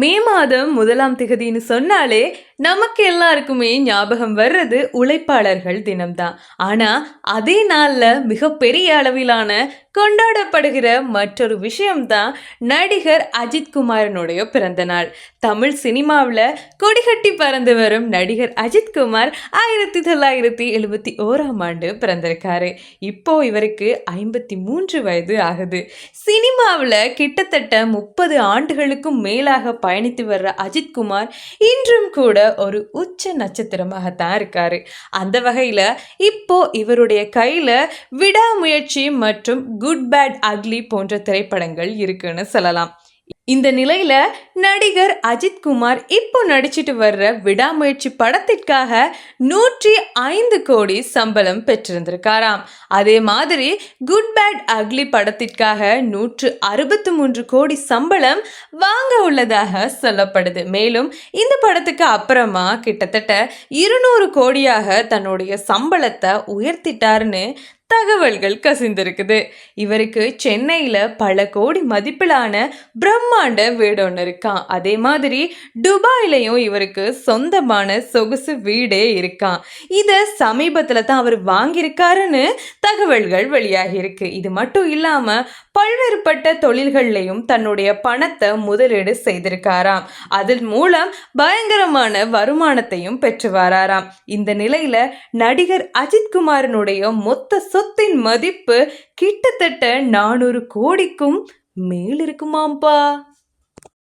மே மாதம் முதலாம் திகதின்னு சொன்னாலே நமக்கு எல்லாருக்குமே ஞாபகம் வர்றது உழைப்பாளர்கள் தினம்தான். ஆனா அதே நாள்ல மிகப்பெரிய அளவிலான கொண்டாடப்படுகிற மற்றொரு விஷயம்தான் நடிகர் அஜித் குமாரனுடைய பிறந்த நாள். தமிழ் சினிமாவில் கொடிகட்டி பறந்து வரும் நடிகர் அஜித் குமார் ஆயிரத்தி தொள்ளாயிரத்தி எழுபத்தி ஓராம் ஆண்டு பிறந்திருக்காரு. இப்போ இவருக்கு ஐம்பத்தி மூன்று வயது ஆகுது. சினிமாவில் கிட்டத்தட்ட முப்பது ஆண்டுகளுக்கும் மேலாக பயணித்து வர்ற அஜித் குமார் இன்றும் கூட ஒரு உச்ச நட்சத்திரமாகத்தான் இருக்காரு. அந்த வகையில் இப்போ இவருடைய கையில் விடாமுயற்சி மற்றும் குட் பேட் அக்லி போன்ற திரைப்படங்கள் இருக்குன்னு சொல்லலாம். இந்த நிலையில நடிகர் அஜித் குமார் இப்போ நடிச்சிட்டு வர்ற விடாமுயற்சி படத்திற்காக நூற்றி ஐந்து கோடி சம்பளம் பெற்றிருந்திருக்காராம். அதே மாதிரி குட் பேட் அக்லி படத்திற்காக நூற்று அறுபத்து மூன்று கோடி சம்பளம் வாங்க உள்ளதாக சொல்லப்படுது. மேலும் இந்த படத்துக்கு அப்புறமா கிட்டத்தட்ட இருநூறு கோடியாக தன்னுடைய சம்பளத்தை உயர்த்திட்டாருன்னு தகவல்கள் கசிந்திருக்குது. இவருக்கு சென்னையில் பல கோடி மதிப்பிலான பிரம்மாண்ட வீடு ஒன்று இருக்கான் அதே மாதிரி துபாயிலையும் இவருக்கு சொந்தமான சொகுசு வீடே இருக்கான் இதை சமீபத்தில் தான் அவர் வாங்கியிருக்காருன்னு தகவல்கள் வெளியாகி இருக்கு இது மட்டும் இல்லாமல் பல்வேறுபட்ட தொழில்கள்லையும் தன்னுடைய பணத்தை முதலீடு செய்திருக்காராம். அதன் மூலம் பயங்கரமான வருமானத்தையும் பெற்று வராராம். இந்த நிலையில நடிகர் அஜித் குமாரனுடைய மொத்த சொத்தின் மதிப்பு கிட்டத்தட்ட நானூறு கோடிக்கும் மேல் இருக்குமாம்பா